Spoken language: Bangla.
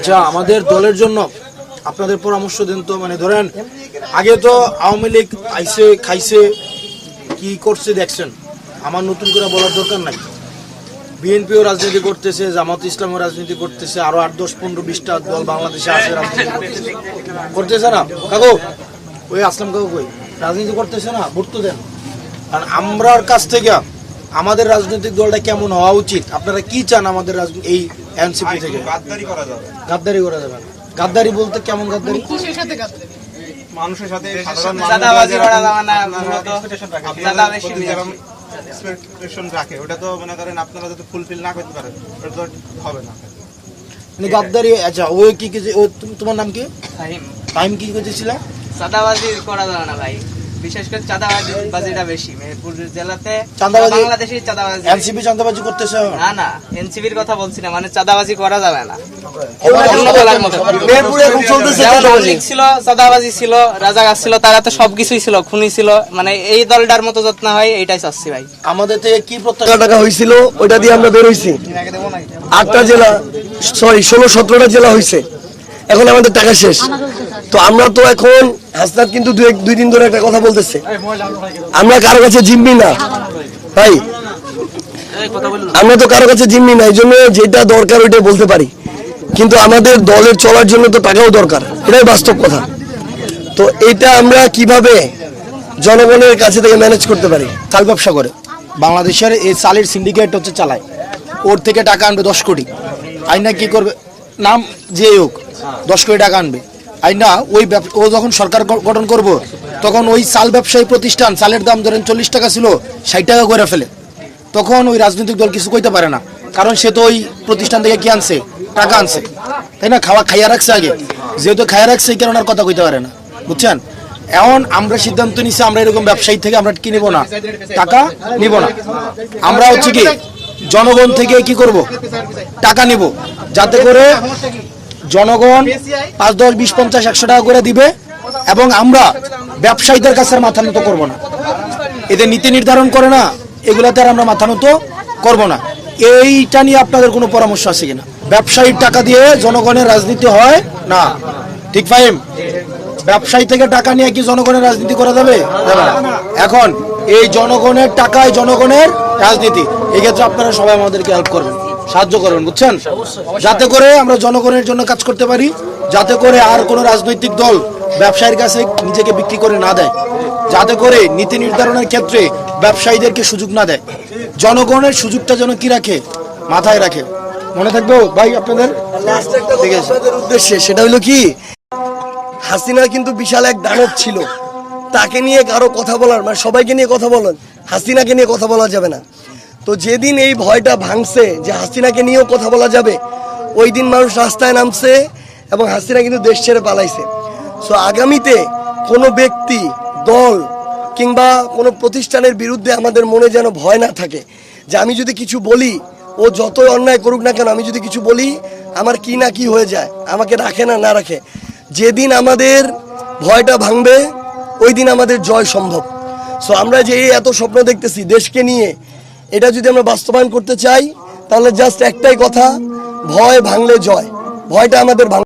আচ্ছা আমাদের দলের জন্য আপনাদের পরামর্শ দেন তো মানে ধরেন, আগে তো আওয়ামী লীগ আইসে খাইছে, কি করছে দেখছেন? আমার নতুন করে বলার দরকার নাই। বিএনপিও রাজনীতি করতেছে, জামাত ইসলামও রাজনীতি করতেছে, আরও আট, দশ, পনেরো, বিশটা দল বাংলাদেশে আছে করতেছে। করতেছে না? কাকু, ওই আসলাম কাকু কই? রাজনীতি করতেছে না? ভোট তো দেন। কারণ আমরার কাছ থেকে আমাদের রাজনৈতিক দলটা কেমন হওয়া উচিত? আপনারা কি চান আমাদের এই এনসিপি থেকে। গাদ্দারি করা যাবে। গাদ্দারি করা যাবে না। গাদ্দারি বলতে কেমন গাদ্দারি? মানুষের সাথে সাধারণ চাঁদাবাজি করা যাবে না, বেশি নিয়ে রাখে। ওটা তো মনে করেন আপনারা যদি ফুলফিল না করতে পারেন ওটা তো হবে না। মানে গাদ্দারি আচ্ছা ও কি কি ও তোমার নাম কি? ফাহিম। টাইম কি করতেছিল চাঁদাবাজি করা যাবে না ভাই। বিশেষ করে চাঁদাবাজি বাজিটা বেশি। মেহেরপুর জেলাতে বাংলাদেশি চাঁদাবাজি। এনসিপি চাঁদাবাজি করতেছে? না না এনসিবির কথা বলছি না মানে চাঁদাবাজি করা যাবে না। চাঁদাবাজি। ছিল ছিল তারা তো সবকিছুই ছিল খুনি ছিল। মানে এই দলটার মতো যত্ন হয় এইটাই চাচ্ছি ভাই। আমাদের থেকে কি প্রত্যাশা? টাকা হয়েছিল ওইটা দিয়ে আমরা বের হয়েছি আটটা জেলা সরি ষোলো সতেরোটা জেলা হয়েছে এখন আমাদের টাকা শেষ। তো আমরা তো এখন হাসনাত কিন্তু দুই এক- দুই দিন ধরে একটা কথা বলতেছে। আমরা কারও কাছে জিম্মি না। ভাই আমরা তো কারও কাছে জিম্মি না এই জন্য যেটা দরকার ওইটা বলতে পারি। কিন্তু আমাদের দলের চলার জন্য তো টাকাও দরকার। এটাই বাস্তব কথা। তো এটা আমরা কীভাবে জনগণের কাছে থেকে ম্যানেজ করতে পারি? চাল ব্যবসা করে। বাংলাদেশের এই চালের সিন্ডিকেট হচ্ছে চালায়। ওর থেকে টাকা আনবে দশ কোটি। আইনা কি করবে? নাম যে হোক, দশ কোটি টাকা আনবে। আইনা ওই ও যখন সরকার গঠন করব, তখন ওই চাল ব্যবসায়ী প্রতিষ্ঠান, চালের দাম ধরেন চল্লিশ টাকা ছিল, ষাট টাকা করে ফেলে। তখন ওই রাজনৈতিক দল কিছু কইতে পারে না, কারণ সে তো ওই প্রতিষ্ঠান থেকে কি আনছে? টাকা আনছে। তাই না? খাওয়া খাইয়া রাখছে আগে। যেহেতু খাইয়া রাখছে কারণে আর কথা কইতে পারে না। বুঝছেন? এখন আমরা সিদ্ধান্ত নিছি, আমরা এরকম ব্যবসায়ী থেকে আমরা কি নিব না, টাকা নিব না। আমরা হচ্ছে কি জনগণ থেকে কি করব? টাকা নিব। যাতে করে জনগণ পাঁচ, দশ, বিশ, পঞ্চাশ, একশো টাকা করে দিবে এবং আমরা ব্যবসায়ীদের কাছে মাথা নত করব না। এদের নীতি নির্ধারণ করে না, এগুলাতে আর আমরা মাথা নত করব না। এইটা নিয়ে আপনাদের কোনো পরামর্শ আছে কিনা? ব্যবসায়ীর টাকা দিয়ে জনগণের রাজনীতি হয় না? ঠিক ফাইম ব্যবসায়ী থেকে টাকা নিয়ে কি জনগণের রাজনীতি করা যাবে? এখন এই জনগণের টাকায় জনগণের রাজনীতি এক্ষেত্রে আপনারা সবাই আমাদেরকে হেল্প করবেন সাহায্য করবেন বুঝছেন? যাতে করে আমরা জনগণের জন্য কাজ করতে পারি যাতে করে আর কোনো রাজনৈতিক দল ব্যবসায়ীর কাছে নিজেকে বিক্রি করে না দেয় যাতে করে নীতি নির্ধারণের ক্ষেত্রে ব্যবসায়ীদেরকে সুযোগ না দেয়। জনগণের সুযোগটা যেন কি রাখে? মাথায় রাখে। মনে থাকবে ভাই আপনাদের? উদ্দেশ্যে সেটা হলো কি? হাসিনা কিন্তু বিশাল এক দানব ছিল। তাকে নিয়ে কারও কথা বলার মানে সবাইকে নিয়ে কথা বলেন হাসিনাকে নিয়ে কথা বলা যাবে না। তো যেদিন এই ভয়টা ভাঙছে যে হাসিনাকে নিয়েও কথা বলা যাবে, ওই দিন মানুষ রাস্তায় নামছে এবং হাসিনা কিন্তু দেশ ছেড়ে পালাইছে। সো আগামীতে কোনো ব্যক্তি, দল কিংবা কোনো প্রতিষ্ঠানের বিরুদ্ধে আমাদের মনে যেন ভয় না থাকে, যে আমি যদি কিছু বলি, ও যতই অন্যায় করুক না কেন, আমি যদি কিছু বলি, আমার কি না কি হয়ে যায়, আমাকে রাখে না না রাখে। যেদিন আমাদের ভয়টা ভাঙবে, ওই দিন আমাদের জয় সম্ভব। সো আমরা যে এত স্বপ্ন দেখতেছি দেশকে নিয়ে, এটা যদি আমরা বাস্তবায়ন করতে চাই, তাহলে জাস্ট একটাই কথা, ভয় ভাঙলে জয়। ভয়টা আমাদের